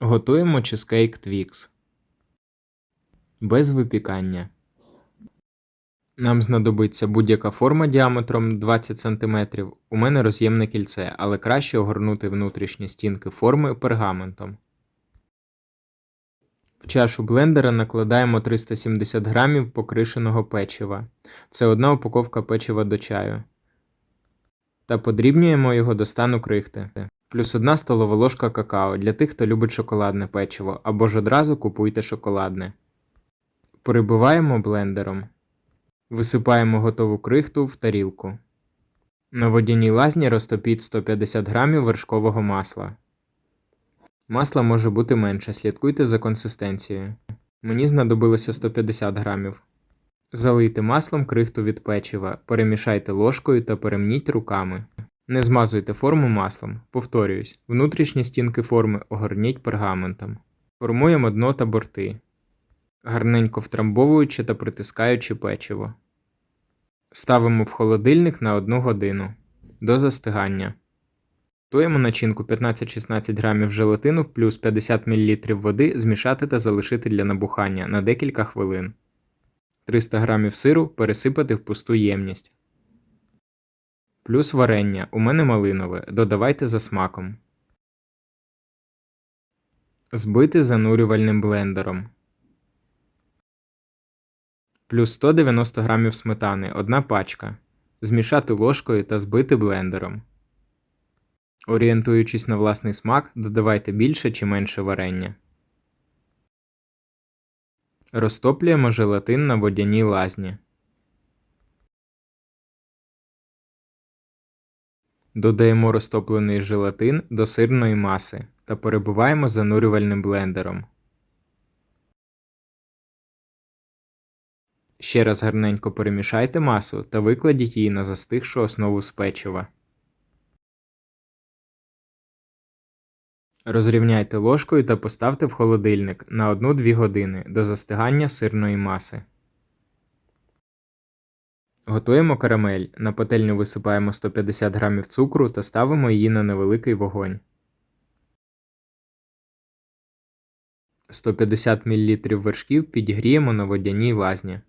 Готуємо чизкейк Twix. Без випікання. Нам знадобиться будь-яка форма діаметром 20 см. У мене роз'ємне кільце, але краще огорнути внутрішні стінки форми пергаментом. В чашу блендера накладаємо 370 г покришеного печива. Це одна упаковка печива до чаю. Та подрібнюємо його до стану крихти. Плюс одна столова ложка какао для тих, хто любить шоколадне печиво, або ж одразу купуйте шоколадне. Перебиваємо блендером. Висипаємо готову крихту в тарілку. На водяній лазні розтопіть 150 г вершкового масла. Масла може бути менше, слідкуйте за консистенцією. Мені знадобилося 150 грамів. Залийте маслом крихту від печива, перемішайте ложкою та перемніть руками. Не змазуйте форму маслом. Повторююсь, внутрішні стінки форми огорніть пергаментом. Формуємо дно та борти, гарненько втрамбовуючи та притискаючи печиво. Ставимо в холодильник на 1 годину до застигання. Готуємо начинку 15-16 грамів желатину плюс 50 мл води змішати та залишити для набухання на декілька хвилин. 300 грамів сиру пересипати в пусту ємність. Плюс варення. У мене малинове. Додавайте за смаком. Збити занурювальним блендером. Плюс 190 грамів сметани. Одна пачка. Змішати ложкою та збити блендером. Орієнтуючись на власний смак, додавайте більше чи менше варення. Розтоплюємо желатин на водяній лазні. Додаємо розтоплений желатин до сирної маси та перебиваємо занурювальним блендером. Ще раз гарненько перемішайте масу та викладіть її на застигшу основу з печива. Розрівняйте ложкою та поставте в холодильник на 1-2 години до застигання сирної маси. Готуємо карамель. На пательню висипаємо 150 г цукру та ставимо її на невеликий вогонь. 150 мл вершків підігріємо на водяній лазні.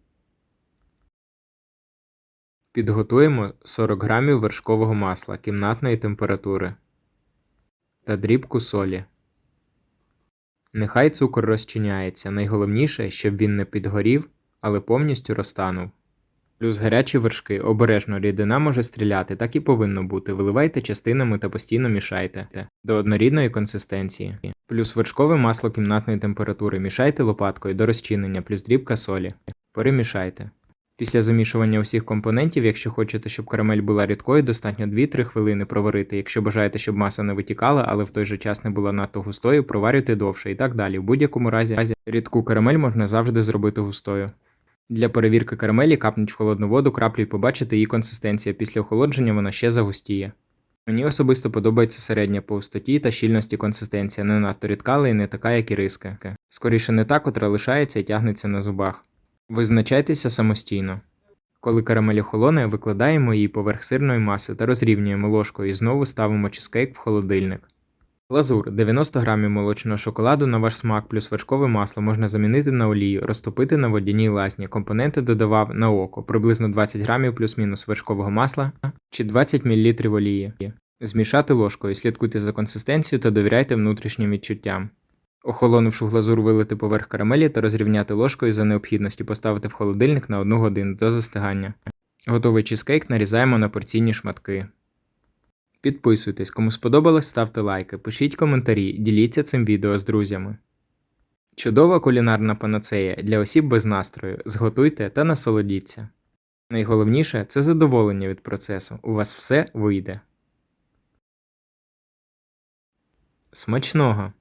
Підготуємо 40 г вершкового масла кімнатної температури та дрібку солі. Нехай цукор розчиняється. Найголовніше, щоб він не підгорів, але повністю розтанув. Плюс гарячі вершки. Обережно рідина може стріляти, так і повинно бути. Виливайте частинами та постійно мішайте до однорідної консистенції. Плюс вершкове масло кімнатної температури. Мішайте лопаткою до розчинення, плюс дрібка солі. Перемішайте. Після замішування усіх компонентів, якщо хочете, щоб карамель була рідкою, достатньо 2-3 хвилини проварити. Якщо бажаєте, щоб маса не витікала, але в той же час не була надто густою, проварюйте довше і так далі. В будь-якому разі рідку карамель можна завжди зробити густою. Для перевірки карамелі капніть в холодну воду краплю і побачите її консистенція. Після охолодження вона ще загустіє. Мені особисто подобається середня по густоті та щільності консистенція, не надто рідка, але й не така, як і риска. Скоріше не та, котра лишається і тягнеться на зубах. Визначайтеся самостійно. Коли карамель охолоне, викладаємо її поверх сирної маси та розрівнюємо ложкою і знову ставимо чизкейк в холодильник. Глазур 90 г молочного шоколаду на ваш смак плюс вершкове масло можна замінити на олію, розтопити на водяній лазні. Компоненти додавав на око приблизно 20 г плюс-мінус вершкового масла чи 20 мл олії. Змішати ложкою, слідкуйте за консистенцією та довіряйте внутрішнім відчуттям. Охолонувши глазур вилити поверх карамелі та розрівняти ложкою за необхідності поставити в холодильник на 1 годину до застигання. Готовий чизкейк нарізаємо на порційні шматки. Підписуйтесь, кому сподобалось, ставте лайки, пишіть коментарі, діліться цим відео з друзями. Чудова кулінарна панацея для осіб без настрою. Зготуйте та насолодіться. Найголовніше це задоволення від процесу. У вас все вийде. Смачного!